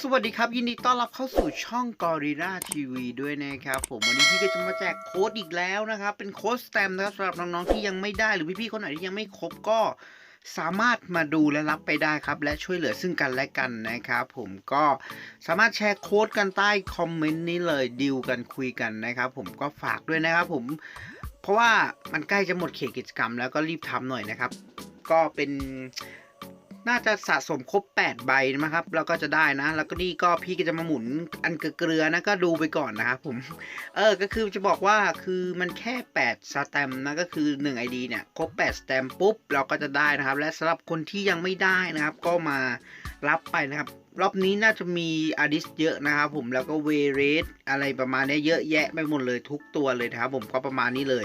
สวัสดีครับ ยินดีต้อนรับเข้าสู่ช่อง Gorilla TV ด้วยนะครับ ผมวันนี้พี่ก็จะมาแจกโค้ดอีกแล้วนะครับ เป็นโค้ดสแตมป์นะครับสำหรับน้องๆที่ยังไม่ได้หรือพี่ๆคนไหนที่ยังไม่ครบก็สามารถมาดูและรับไปได้ครับ และช่วยเหลือซึ่งกันและกันนะครับผมก็สามารถแชร์โค้ดกันใต้คอมเมนต์นี้เลยดิวกันคุยกันนะครับ ผมก็ฝากด้วยนะครับ ผมเพราะว่ามันใกล้จะหมดเขตกิจกรรม แล้วก็รีบทำหน่อยนะครับ ก็เป็น น่าจะสะสมครบ 8 ใบนะครับ แล้วก็จะได้นะ แล้วก็นี่ก็พี่ก็จะมาหมุนอันเกลือๆนะก็ดูไปก่อนนะครับผม เออ ก็คือจะบอกว่าคือมันแค่ 8 สแตมนะก็คือ 1 ID เนี่ย ครบ 8 สแตมปุ๊บ เราก็จะได้นะครับ และสำหรับคนที่ยังไม่ได้นะครับ ก็มารับไปนะครับ รอบนี้น่าจะมีอาดิสเยอะนะครับผม แล้วก็เวเรสอะไรประมาณนี้เยอะแยะไปหมดเลยทุกตัวเลยนะครับผม ก็ประมาณนี้เลย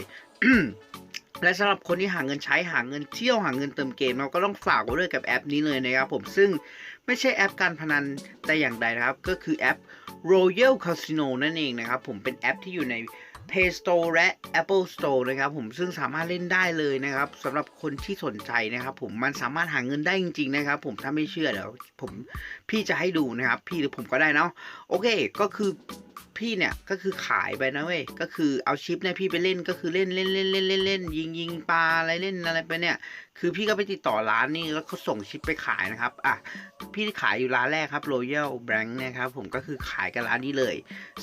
และสำหรับคนที่หาเงินใช้หาเงินเที่ยวหาเงินเติมเกมเราก็ต้องฝากไว้ด้วยกับแอปนี้เลยนะครับผมซึ่งไม่ใช่แอปการพนันแต่อย่างใดนะครับ ก็คือแอป Royal Casino นั่นเองนะครับผมเป็นแอปที่อยู่ใน Play Store และ Apple Store นะครับผมซึ่งสามารถเล่นได้เลยนะครับสำหรับคนที่สนใจนะครับ ผมมันสามารถหาเงินได้จริงๆนะครับ ผมถ้าไม่เชื่อเดี๋ยวผมพี่จะให้ดูนะครับ พี่หรือผมก็ได้เนาะโอเค ก็คือ พี่เนี่ยก็คือขายไปนะเว้ยก็คือเอาชิปเนี่ยพี่ไปเล่นก็คือเล่นเล่นเล่นเล่นเล่นเล่นยิงยิงปลาอะไรเล่นอะไรไปเนี่ย คือพี่ก็ไปติดต่อร้านนี่แล้วเขาส่งชิปไปขายนะครับอะพี่ขายอยู่ร้านแรกครับ Royal Bank นะครับผมก็คือขายกับร้านนี้เลย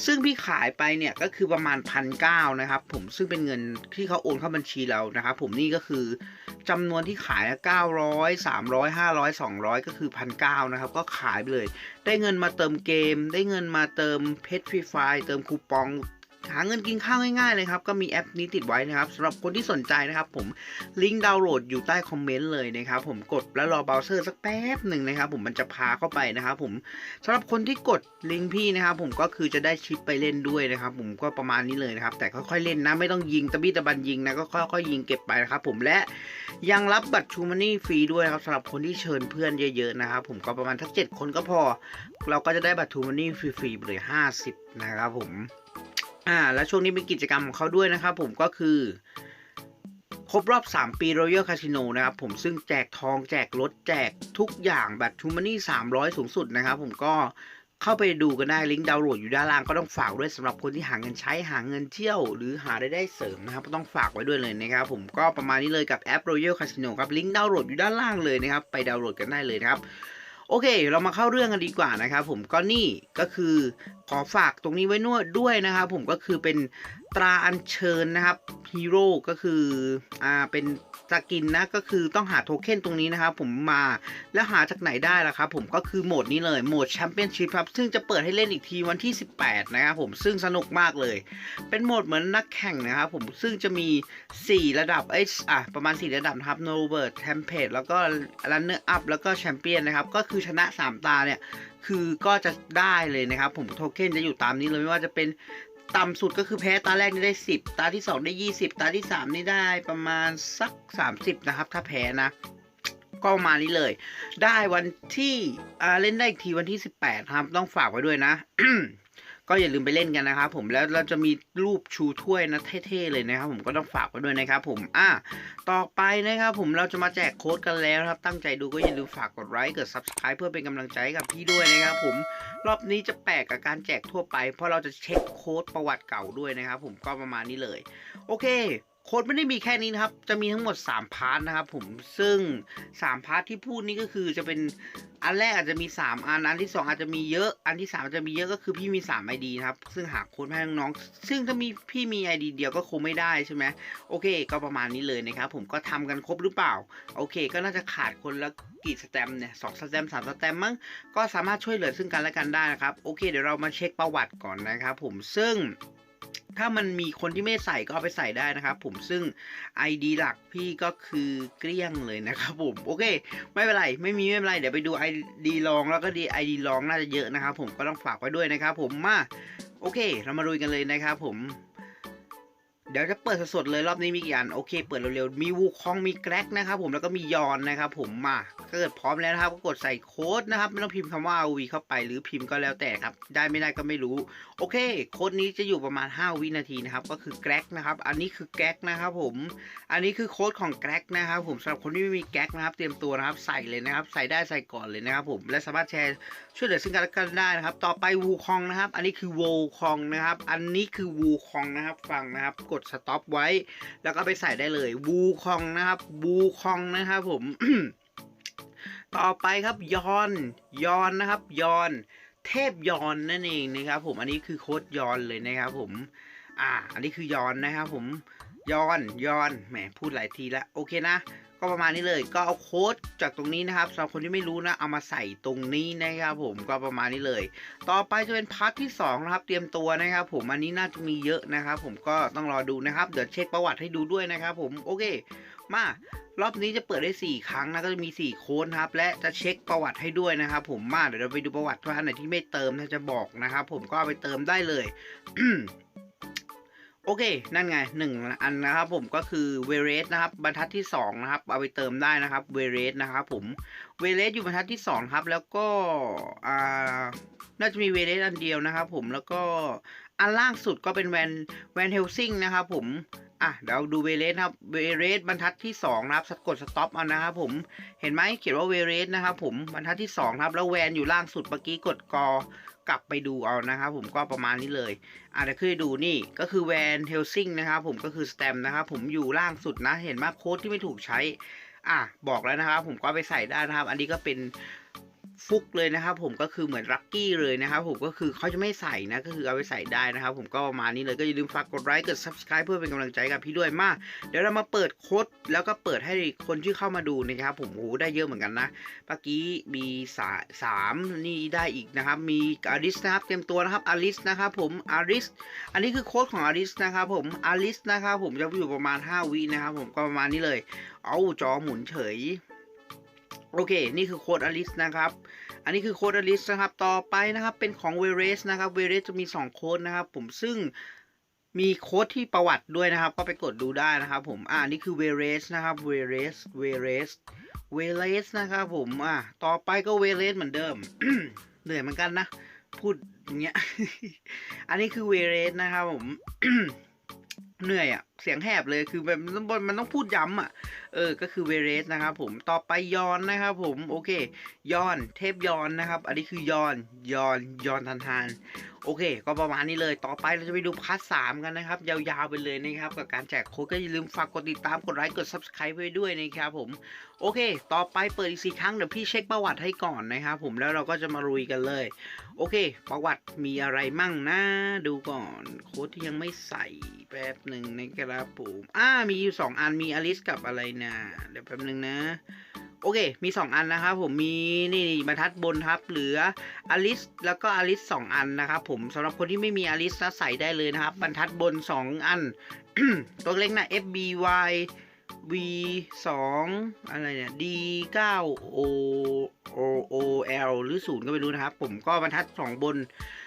ซึ่งพี่ขายไปเนี่ยก็คือประมาณพันเก้านะครับผมซึ่งเป็นเงินที่เขาโอนเข้าบัญชีเรานะครับผมนี่ก็คือจำนวนที่ขายเก้าร้อยสามร้อยห้าร้อยสองร้อยก็คือพันเก้านะครับก็ขายไปเลย ได้เงินมาเติมเกม ได้เงินมาเติมเพชรฟรีไฟเติมคูปอง หาเงินกินข้าวง่ายๆเลยครับ ก็มีแอปนี้ติดไว้นะครับสำหรับคนที่สนใจนะครับผมลิงก์ดาวน์โหลดอยู่ใต้คอมเมนต์เลยนะครับผมกดแล้วรอเบราว์เซอร์สักแป๊บหนึ่งนะครับผมมันจะพาเข้าไปนะครับผมสำหรับคนที่กดลิงก์พี่นะครับผมก็คือจะได้ชิปไปเล่นด้วยนะครับผมก็ประมาณนี้เลยนะครับ แต่ค่อยๆเล่นนะไม่ต้องยิงตะบี้ตะบันยิงนะก็ค่อยๆยิงเก็บไปนะครับผมและยังรับบัตรชูมันนี่ฟรีด้วยครับสำหรับคนที่เชิญเพื่อนเยอะๆนะครับผมก็ประมาณทักเจ็ดคนก็พอ เราก็จะได้บัตรทูมันนี่ฟรีๆเลย 50 นะครับผม อ่า แล้วช่วงนี้เป็นกิจกรรมของเขาด้วยนะครับผมก็คือ ครบรอบ 3 ปี Royal Casino นะครับผมซึ่งแจกทองแจกรถแจกทุกอย่างแบัตรทูมันนี่300 สูงสุดนะครับผมก็เข้าไปดูกันได้ลิงก์ดาวน์โหลดอยู่ด้านล่างก็ต้องฝากด้วยสำหรับคนที่หาเงินใช้หาเงินเที่ยว หรือหารายได้เสริมนะครับก็ต้องฝากไว้ด้วยเลยนะครับผมก็ประมาณนี้เลยกับแอป Royal Casino ครับลิงก์ดาวน์โหลดอยู่ด้านล่างเลยนะครับไปดาวน์โหลดกันได้เลยนะครับ โอเค เรามาเข้าเรื่องกันดีกว่านะครับผมก็นี่ก็คือขอฝากตรงนี้ไว้นวดด้วยนะครับผมก็คือเป็นตราอัญเชิญนะครับฮีโร่ก็คืออ่าเป็นสกินนะก็คือต้องหาโทเค็นตรงนี้นะครับผมมาแล้วหาจากไหนได้ล่ะครับผมก็คือโหมดนี้เลยโหมดแชมเปี้ยนชิพครับซึ่งจะเปิดให้เล่นอีกทีวันที่ 18 นะครับผมซึ่งสนุกมากเลย เป็นโหมดเหมือนนักแข่งนะครับผมซึ่งจะมี 4 ระดับเอ้ยอะประมาณ 4 ระดับครับโนเบิร์ตเทมเพลตแล้วก็รันเนอร์อัพแล้วก็แชมเปี้ยนนะครับก็คือชนะ 3 ตาเนี่ยคือก็จะได้เลยนะครับผมโทเค็นจะอยู่ตามนี้เลยไม่ว่าจะเป็น ต่ำสุดก็คือแพ้ตาแรกนี่ได้ 10 ตาที่ 2 ได้ 20 ตาที่ 3 นี่ได้ประมาณสัก 30 นะครับ ถ้าแพ้นะ ก็ประมาณนี้เลย ได้วันที่เล่นได้อีกทีวันที่ 18 ครับ ต้องฝากไว้ด้วยนะ ก็อย่าลืมไปเล่นกันนะครับผมแล้วเราจะมีรูปชูถ้วยนะเท่ๆเลยนะครับ ผมก็ต้องฝากไว้ด้วยนะครับ ผมอะต่อไปนะครับ ผมเราจะมาแจกโค้ดกันแล้วครับ ตั้งใจดูก็อย่าลืมฝากกดไลค์กด subscribe เพื่อเป็นกำลังใจกับพี่ด้วยนะครับ ผมรอบนี้จะแปลกกับการแจกทั่วไป เพราะเราจะเช็คโค้ดประวัติเก่าด้วยนะครับ ผมก็ประมาณนี้เลย โอเค โค้ดไม่ได้มีแค่นี้นะครับ จะมีทั้งหมด 3 พาร์ทนะครับผม ซึ่ง 3 พาร์ทที่พูดนี้ก็คือจะเป็นอันแรกอาจจะมี 3 อัน อันที่ 2 อาจจะมีเยอะ อันที่ 3 อาจจะมีเยอะก็คือพี่มี3 ID นะครับ ซึ่งหาโค้ดให้น้องๆ ซึ่งถ้ามีพี่มี ID เดียวก็คงไม่ได้ใช่ไหมโอเค ก็ประมาณนี้เลยนะครับผม ก็ทำกันครบหรือเปล่า โอเค ก็น่าจะขาดคนละกี่สแตมเนี่ยสองสแตมสามสแตมมั้ง ก็สามารถช่วยเหลือซึ่งกันและกันได้นะครับ โอเค เดี๋ยวเรามาเช็คประวัติก่อนนะครับผม ซึ่ง ถ้ามันมีคนที่ไม่ใส่ก็เอาไปใส่ได้นะครับ ผมซึ่ง ID หลักพี่ก็คือเกลี้ยงเลยนะครับผมโอเค ไม่เป็นไรไม่มีไม่เป็นไรเดี๋ยวไปดู ID ลองแล้วก็ดี ID ลองน่าจะเยอะนะครับผมก็ต้องฝากไว้ด้วยนะครับผมมาโอเค เรามาดูกันเลยนะครับผม เดี๋ยวจะเปิดสดๆเลยรอบนี้มีกี่อันโอเค เปิดเร็วๆมีวูคองมีแกร็กนะครับผมแล้วก็มียอนนะครับผมมาถ้าเกิดพร้อมแล้วนะครับก็กดใส่โค้ดนะครับไม่ต้องพิมพ์คำว่า RV เข้าไปหรือพิมพ์ก็แล้วแต่ครับ ได้ไม่ได้ก็ไม่รู้ โอเค โค้ดนี้จะอยู่ประมาณ 5 วินาทีนะครับก็คือแกร็กนะครับอันนี้คือแกร็กนะครับผมอันนี้คือโค้ดของแกร็กนะครับผมสำหรับคนที่ไม่มีแกร็กนะครับเตรียมตัวนะครับใส่เลยนะครับใส่ได้ใส่ก่อนเลยนะครับผมและสามารถแชร์ช่วยเหลือซึ่งกันและกันได้นะครับต่อไปวูคองนะครับอันนี้คือโวคองนะครับอันนี้คือวูคองนะครับฟังนะครับกดดสต็อปไว้ แล้วก็ไปใส่ได้เลยบูคองนะครับบูคองนะครับผม ต่อไปครับยอนยอนนะครับยอนเทพยอนนั่นเองนะครับ ผมอันนี้คือโค้ดยอนเลยนะครับ ผม อ่า อันนี้คือยอนนะครับ ผมยอนยอนแหมพูดหลายทีแล้วโอเคนะ ก็ประมาณนี้เลย ก็เอาโค้ดจากตรงนี้นะครับสำหรับคนที่ไม่รู้นะ เอามาใส่ตรงนี้นะครับผมก็ประมาณนี้เลย ต่อไปจะเป็นพาร์ทที่2นะครับ เตรียมตัวนะครับ ผมอันนี้น่าจะมีเยอะนะครับ ผมก็ต้องรอดูนะครับ เดี๋ยวเช็คประวัติให้ดูด้วยนะครับ ผมโอเค มารอบนี้จะเปิดได้ 4 ครั้งนะก็จะมี 4 โค้ดครับ และจะเช็คประวัติให้ด้วยนะครับ ผมมาเดี๋ยวเราไปดูประวัติว่าอันไหนที่ไม่เติมถ้าจะบอกนะครับ ผมก็ไปเติมได้เลย โอเค นั่นไงหนึ่งอันนะครับผมก็คือเวเรสนะครับบรรทัดที่สองนะครับเอาไปเติมได้นะครับเวเรสนะครับผมเวเรสอยู่บรรทัดที่สองครับแล้วก็อ่าน่าจะมีเวเรสอันเดียวนะครับผมแล้วก็อันล่างสุดก็เป็นแวนแวนเฮลซิงนะครับผม อะเดี๋ยวดูเวเรสครับเวเรสบรรทัดที่สองนะครับกดสต็อปเอานะครับผมเห็นไหมเขียนว่าเวเรสนะครับผมบรรทัดที่สองครับแล้วแวนอยู่ล่างสุดเมื่อกี้กดกอกลับไปดูเอานะครับผมก็ประมาณนี้เลยอะเดี๋ยวขึ้นดูนี่ก็คือแวนเฮลซิงนะครับผมก็คือสแตมนะครับผมอยู่ล่างสุดนะ เห็นไหมโค้ดที่ไม่ถูกใช้อะบอกแล้วนะครับผมก็ไปใส่ได้นะครับ อันนี้ก็เป็น ฟุกเลยนะครับ ผมก็คือเหมือนลัคกี้เลยนะครับ ผมก็คือเขาจะไม่ใส่นะก็คือเอาไปใส่ได้นะครับ ผมก็ประมาณนี้เลยก็อย่าลืมฝากกดไลค์กด subscribe เพื่อเป็นกำลังใจกับพี่ด้วยมาก เดี๋ยวเรามาเปิดโค้ดแล้วก็เปิดให้คนที่เข้ามาดูนะครับ ผมโอ้โหได้เยอะเหมือนกันนะเมื่อกี้มีสาสามนี่ได้อีกนะครับ มีอาริสนะครับเตรียมตัวนะครับอาริสนะครับ ผมอาริสอันนี้คือโค้ดของอาริสนะครับผมอาริสนะครับผมจะอยู่ประมาณ 5วินะครับผมก็ประมาณนี้เลย เอาจอหมุนเฉย โอเค นี่คือโค้ดอาริสนะครับ อันนี้คือโค้ดอาริสนะครับ ต่อไปนะครับ เป็นของเวเรสนะครับ เวเรสจะมี 2 โค้ดนะครับ ผม ซึ่งมีโค้ดที่ประวัติด้วยนะครับ ก็ไปกดดูได้นะครับ ผม อ่านี่คือเวเรสนะครับ เวเรส เวเรส เวเลสนะครับ ผม อะต่อไปก็เวเลสเหมือนเดิม เหนื่อยเหมือนกันนะ พูดอย่างเงี้ย อันนี้คือเวเลสนะครับ ผม เหนื่อยอะ เสียงแหบเลยคือแบบมันต้องมันต้องพูดย้ำอะ เออ ก็คือเวเรสนะครับผมต่อไปยอนนะครับผมโอเคยอนเทพยอนนะครับ อันนี้คือยอนยอนยอนทันทานโอเค ก็ประมาณนี้เลยต่อไปเราจะไปดูพาร์ทสามกันนะครับ ยาวๆไปเลยนะครับ กับการแจกโค้ดก็อย่าลืมฝากกดติดตามกดไลค์กด subscribe ไว้ด้วยนะครับผม โอเค ต่อไปเปิดอีกสี่ครั้งเดี๋ยวพี่เช็คประวัติให้ก่อนนะครับผมแล้วเราก็จะมาลุยกันเลย โอเค ประวัติมีอะไรมั่งนะ ดูก่อนโค้ดที่ยังไม่ใส่แป๊บหนึ่งนะครับครับผมอ่ามีอยู่สองอันมีอลิสกับอะไรนะเดี๋ยวแป๊บนึงนะ โอเค มี2อันนะครับผมมีนี่บรรทัดบนครับเหลืออลิสแล้วก็อลิสสองอันนะครับผมสำหรับคนที่ไม่มีอลิสนะใส่ได้เลยนะครับ บรรทัดบน2อัน ตัวเล็กนะ FBY V 2อะไรเนี่ย D 9 O O O L หรือ0ก็ไม่รู้นะครับ ผมก็บรรทัด2บน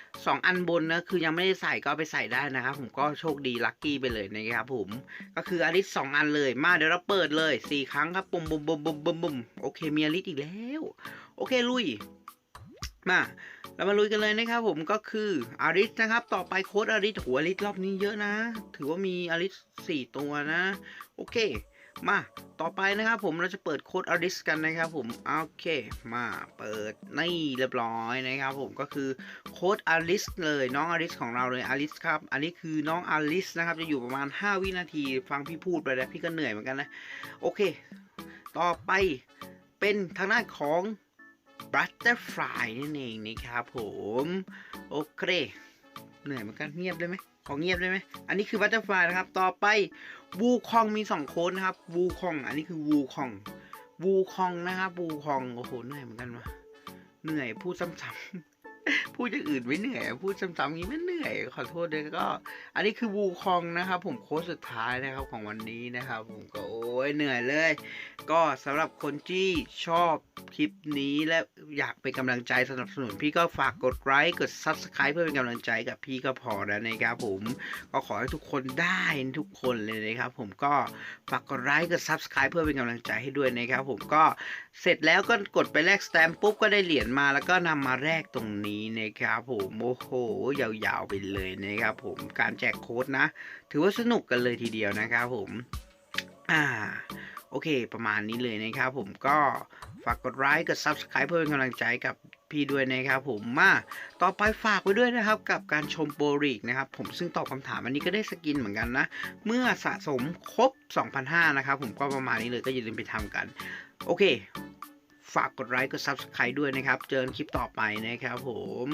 2อันบนนะคือยังไม่ได้ใส่ก็ไปใส่ได้นะครับ ผมก็โชคดีลัคกี้ไปเลยนะครับผมก็คืออลิสสองอันเลยมาเดี๋ยวเราเปิดเลยสี่ครั้งครับปุ่มบุมบุมบุมบุมบุมโอเคมีอลิสอีกแล้ว โอเคลุยมาเรามาลุยกันเลยนะครับผมก็คืออาริสนะครับ ต่อไปโค้ดอาริสหัวอาริสรอบนี้เยอะนะ ถือว่ามีอาริสสี่ตัวนะ โอเค มาต่อไปนะครับผมเราจะเปิดโค้ดอาริสกันนะครับผมโอเคมาเปิดนี่เรียบร้อยนะครับผมก็คือโค้ดอาริสเลยน้องอาริสของเราเลยอาริสครับอันนี้คือน้องอาริสนะครับจะอยู่ประมาณ 5 วินาที ฟังพี่พูดไปแล้วพี่ก็เหนื่อยเหมือนกันนะโอเค ต่อไปเป็นทางด้านของ Butterfly นั่นเองนะครับผม โอเค เหนื่อยเหมือนกันเงียบได้ไหมขอเงียบได้ไหมอันนี้คือบัตเตอร์ฟลายนะครับ ต่อไปวูคองมี 2 โค้ดนะครับวูคองอันนี้คือวูคองวูคองนะครับวูคองโอ้โหเหนื่อยเหมือนกันวะเหนื่อยพูดซ้ำๆ พูดอย่างอื่นไม่เหนื่อย พูดซ้ำๆนี้ไม่เหนื่อย ขอโทษด้วยก็ อันนี้คือวูคองนะครับ ผมโค้ดสุดท้ายนะครับของวันนี้นะครับ ผมก็โอ้ยเหนื่อยเลย ก็สำหรับคนที่ชอบคลิปนี้และอยากเป็นกำลังใจสนับสนุน พี่ก็ฝากกดไลค์กด Subscribe เพื่อเป็นกำลังใจกับพี่ก็พอแล้วนะครับผมก็ขอให้ทุกคนได้ทุกคนเลยนะครับผมก็ฝากกดไลค์กด Subscribe เพื่อเป็นกำลังใจให้ด้วยนะครับผมก็เสร็จแล้วก็กดไปแลกสแตมป์ปุ๊บก็ได้เหรียญมาแล้วก็นำมาแลกตรงนี้นะครับผมโอ้โหยาวๆไปเลยนะครับผมการแจกโค้ดนะ ถือว่าสนุกกันเลยทีเดียวนะครับผมอ่าโอเค ประมาณนี้เลยนะครับผมก็ฝากกดไลค์กด Subscribe เพื่อเป็นกำลังใจกับพี่ด้วยนะครับผมมาต่อไปฝากไว้ด้วยนะครับ กับการชมโปรลีกนะครับ ผมซึ่งตอบคำถามอันนี้ก็ได้สกินเหมือนกันนะ เมื่อสะสมครบ 2,500 นะครับผมก็ประมาณนี้เลยก็อย่าลืมไปทำกัน โอเค ฝากกดไลค์กด Subscribe ด้วยนะครับ เจอกันคลิปต่อไปนะครับผม